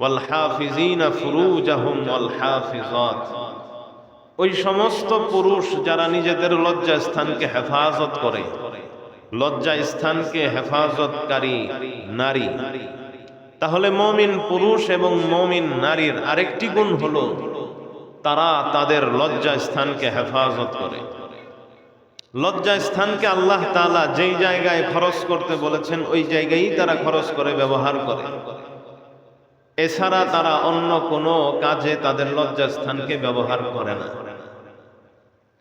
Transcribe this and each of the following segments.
ওয়ালহাফিজিনা ফুরুজাহুম ওয়ালহাফিজাত ওই সমস্ত পুরুষ যারা নিজেদের লজ্জা স্থানকে হেফাজত করে লজ্জা স্থানকে হেফাজতকারী নারী, তাহলে মমিন পুরুষ এবং মমিন নারীর আরেকটি গুণ হলো তারা তাদের লজ্জা স্থানকে হেফাজত করে। লজ্জা স্থানকে আল্লাহ তালা যেই জায়গায় খরচ করতে বলেছেন, ওই জায়গায়ই তারা খরচ করে, ব্যবহার করে। এছাড়া তারা অন্য কোনো কাজে তাদের লজ্জা স্থানকে ব্যবহার করে না।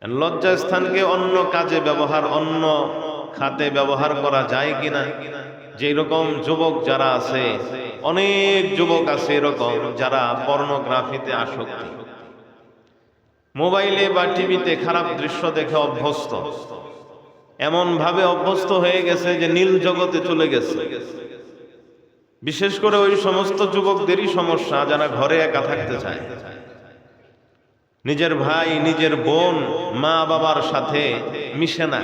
লজ্জা স্থানকে অন্য কাজে ব্যবহার, অন্য খাতে ব্যবহার করা যায় কিনা? যেই রকম যুবক যারা আছে, অনেক যুবক আছে এরকম যারা পর্নোগ্রাফিতে আসক্তি। মোবাইলে বা টিভিতে খারাপ দৃশ্য দেখে অভ্যস্ত। এমন ভাবে অভ্যস্ত হয়ে গেছে যে নীল জগতে চলে গেছে। বিশেষ করে ওই সমস্ত যুবকদেরই সমস্যা যারা ঘরে একা থাকতে চায়। নিজের ভাই, নিজের বোন, মা বাবার সাথে মিশে না।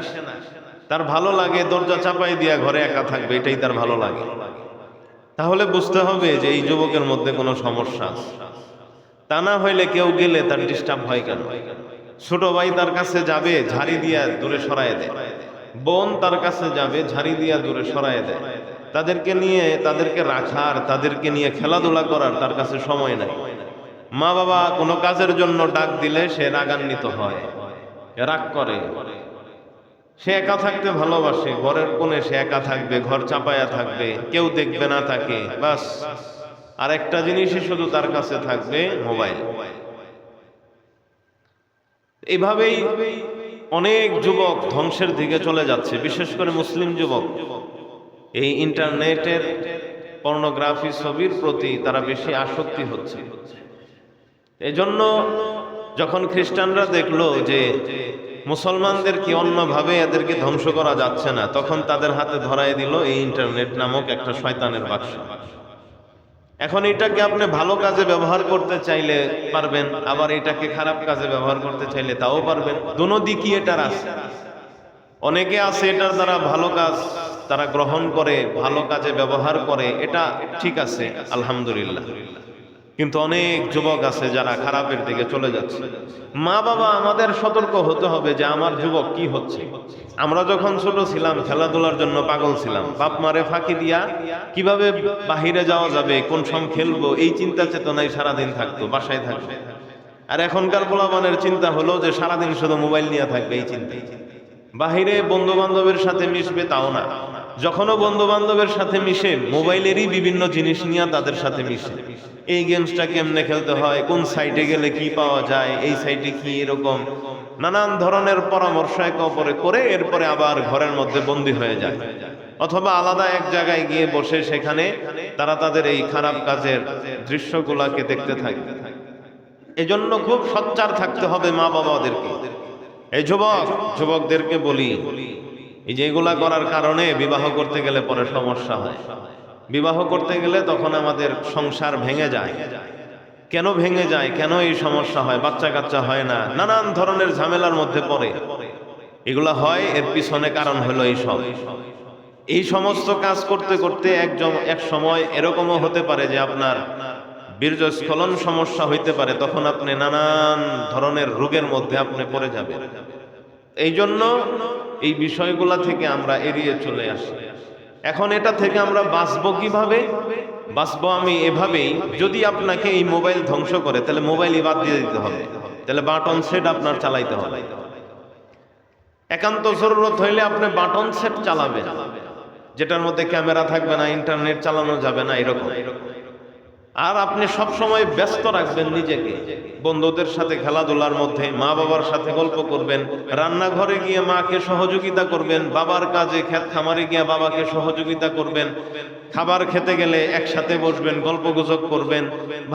তার ভালো লাগে, দরজা চাপাই দিয়া ঘরে একা থাকবে, এটাই তার ভালো লাগে। তাহলে বুঝতে হবে যে এই যুবকের মধ্যে কোনো সমস্যা তা না হইলে কেউ গেলে তার ডিস্টার্ব হয় কেন? ছোট ভাই তার কাছে যাবে, ঝাড়ি দিয়া দূরে সরায় দেয়। বোন তার কাছে যাবে, ঝাড়ি দিয়া দূরে সরায় দেয়। তাদেরকে নিয়ে, তাদেরকে রাখার, তাদেরকে নিয়ে খেলাধুলা করার তার কাছে সময় নাই। মা বাবা কোনো কাজের জন্য ডাক দিলে সে রাগান্বিত হয় রাগ করে। সে একা থাকতে ভালোবাসে, ঘরের কোণে সে একা থাকবে, ঘর চাপায়া থাকবে, কেউ দেখবে না তাকে, বাস। আর একটা জিনিসই শুধু তার কাছে থাকবে, মোবাইল। এইভাবেই অনেক যুবক ধ্বংসের দিকে চলে যাচ্ছে, বিশেষ করে মুসলিম যুবক। এই ইন্টারনেটের পর্নোগ্রাফি ছবির প্রতি তারা বেশি আসক্তি হচ্ছে। এজন্য যখন খ্রিস্টানরা দেখল যে মুসলমানদেরকে অন্যভাবে এদেরকে ধ্বংস করা যাচ্ছে না, তখন তাদের হাতে ধরাই দিল এই ইন্টারনেট নামক একটা শয়তানের বাক্স। এখন এটাকে আপনি ভালো কাজে ব্যবহার করতে চাইলে পারবেন, আবার এটাকে খারাপ কাজে ব্যবহার করতে চাইলে তাও পারবেন। দুনো দিকই এটার আছে অনেকে আছে এটার দ্বারা ভালো কাজ তারা গ্রহণ করে, ভালো কাজে ব্যবহার করে, এটা ঠিক আছে, আলহামদুলিল্লাহ। কিন্তু অনেক যুবক আছে যারা খারাপের দিকে চলে যাচ্ছে। মা বাবা, আমাদের সতর্ক হতে হবে যে আমার যুবক কি হচ্ছে। আমরা যখন ছোট ছিলাম, খেলাধুলার জন্য পাগল ছিলাম। বাপ মারে ফাঁকি দিয়া কীভাবে বাহিরে যাওয়া যাবে, কোন সম খেলব, এই চিন্তা চেতনায় সারাদিন থাকতো, বাসায় থাকতো। আর এখনকার পোলাবানের চিন্তা হলো যে সারাদিন শুধু মোবাইল নিয়ে থাকবে এই চিন্তা। বাহিরে বন্ধু বান্ধবের সাথে মিশবে তাও না। যখনও বন্ধু বান্ধবের সাথে মিশে, মোবাইলেরই বিভিন্ন জিনিস নিয়ে তাদের সাথে মিশে। এই গেমসটা কেমনে খেলতে হয়, কোন সাইটে গেলে কি পাওয়া যায়, এই সাইটে কি এরকম, নানান ধরনের পরামর্শ একে অপরে করে এরপরে আবার ঘরের মধ্যে বন্দী হয়ে যায়। অথবা আলাদা এক জায়গায় গিয়ে বসে সেখানে তারা তাদের এই খারাপ কাজের দৃশ্যগুলাকে দেখতে থাকে। এজন্য খুব সচ্চার থাকতে হবে মা বাবাদেরকে এই যুবক, যুবকদেরকে বলি এই যে এগুলা করার কারণে বিবাহ করতে গেলে পরে সমস্যা হয়। বিবাহ করতে গেলে তখন আমাদের সংসার ভেঙে যায়। কেন ভেঙে যায়? কেন এই সমস্যা হয়? বাচ্চা কাচ্চা হয় না। নানান ধরনের ঝামেলার মধ্যে পড়ে। এগুলা হয়, এর পিছনে কারণ হলো এই সব। এই সমস্ত কাজ করতে করতে একজন, এক সময় এরকমও হতে পারে যে আপনার বীর্যস্খলন সমস্যা হইতে পারে, তখন আপনি নানান ধরনের রোগের মধ্যে আপনি পড়ে যাবেন। এই জন্য এই বিষয়গুলা থেকে আমরা এড়িয়ে চলে আসি। এখন এটা থেকে আমরা বাঁচবো কীভাবে? বাঁচবো আমি এভাবেই, যদি আপনাকে এই মোবাইল ধ্বংস করে, তাহলে মোবাইলই বাদ দিয়ে দিতে হবে। তাহলে বাটন সেট আপনার চালাইতে হবে। একান্ত জরুরত হইলে আপনি বাটন সেট চালাবেন। যেটার মধ্যে ক্যামেরা থাকবে না, ইন্টারনেট চালানো যাবে না, এরকম। আর আপনি সব সময় ব্যস্ত রাখবেন নিজেকে। বন্ধুদের সাথে খেলাধুলার মধ্যে মা বাবার সাথে গল্প করবেন, রান্নাঘরে গিয়ে মাকে সহযোগিতা করবেন, বাবার কাজে ক্ষেত খামারে গিয়ে বাবাকে সহযোগিতা করবেন, খাবার খেতে গেলে একসাথে বসবেন গল্প গুজব করবেন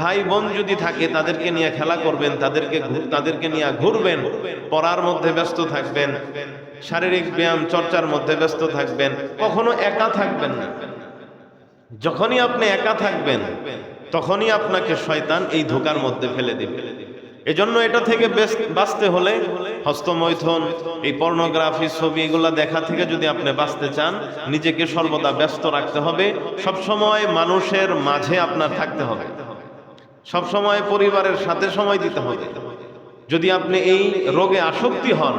ভাই বোন যদি থাকে তাদেরকে নিয়ে খেলা করবেন, তাদেরকে তাদেরকে নিয়ে ঘুরবেন, পড়ার মধ্যে ব্যস্ত থাকবেন, শারীরিক ব্যায়াম, চর্চার মধ্যে ব্যস্ত থাকবেন, কখনো একা থাকবেন না। যখনই আপনি একা থাকবেন তখনই আপনাকে শয়তান এই ধোকার মধ্যে ফেলে দিবে। এজন্য এটা থেকে বাঁচতে হলে হস্তমৈথন, এই পর্নোগ্রাফি ছবি এগুলা দেখা থেকে যদি আপনি বাঁচতে চান, নিজেকে সর্বদা ব্যস্ত রাখতে হবে। সবসময় মানুষের মাঝে আপনার থাকতে হবে। সব সময় পরিবারের সাথে সময় দিতে হবে। যদি আপনি এই রোগে আসক্তি হন,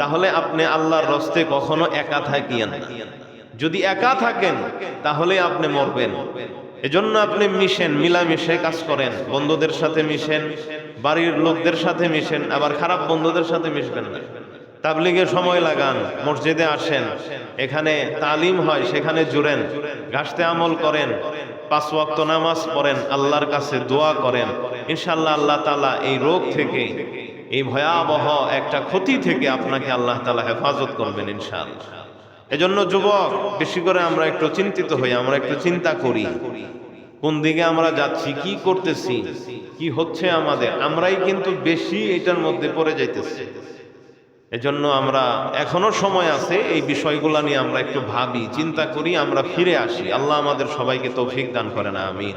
তাহলে আপনি আল্লাহর রস্তে কখনো একা থাকিয়েন যদি একা থাকেন, তাহলে আপনি মরবেন। এজন্য আপনি মিশেন, মিলামিশে কাজ করেন। বন্ধুদের সাথে মিশেন, বাড়ির লোকদের সাথে মিশেন, আবার খারাপ বন্ধুদের সাথে মিশবেন না। তাবলিগে সময় লাগান, মসজিদে আসেন, এখানে তালিম হয়, সেখানে জুড়েন, ঘাসতে আমল করেন, পাঁচ ওয়াক্ত নামাজ পড়েন, আল্লাহর কাছে দোয়া করেন। ইনশাল্লাহ আল্লাহ তালা এই রোগ থেকে, এই ভয়াবহ একটা ক্ষতি থেকে আপনাকে আল্লাহ তালা হেফাজত করবেন ইনশাআল্লাহ। এজন্য যুবক, বেশি করে আমরা একটু চিন্তিত হই, আমরা একটু চিন্তা করি। কোন দিকে আমরা যাচ্ছি, কি করতেছি, কি হচ্ছে আমাদের? আমরাই কিন্তু বেশি এটার মধ্যে পড়ে যাইতেছি। এজন্য আমরা, এখনও সময় আছে, এই বিষয়গুলো নিয়ে আমরা একটু ভাবি, চিন্তা করি, আমরা ফিরে আসি। আল্লাহ আমাদের সবাইকে তৌফিক দান করেন, আমিন।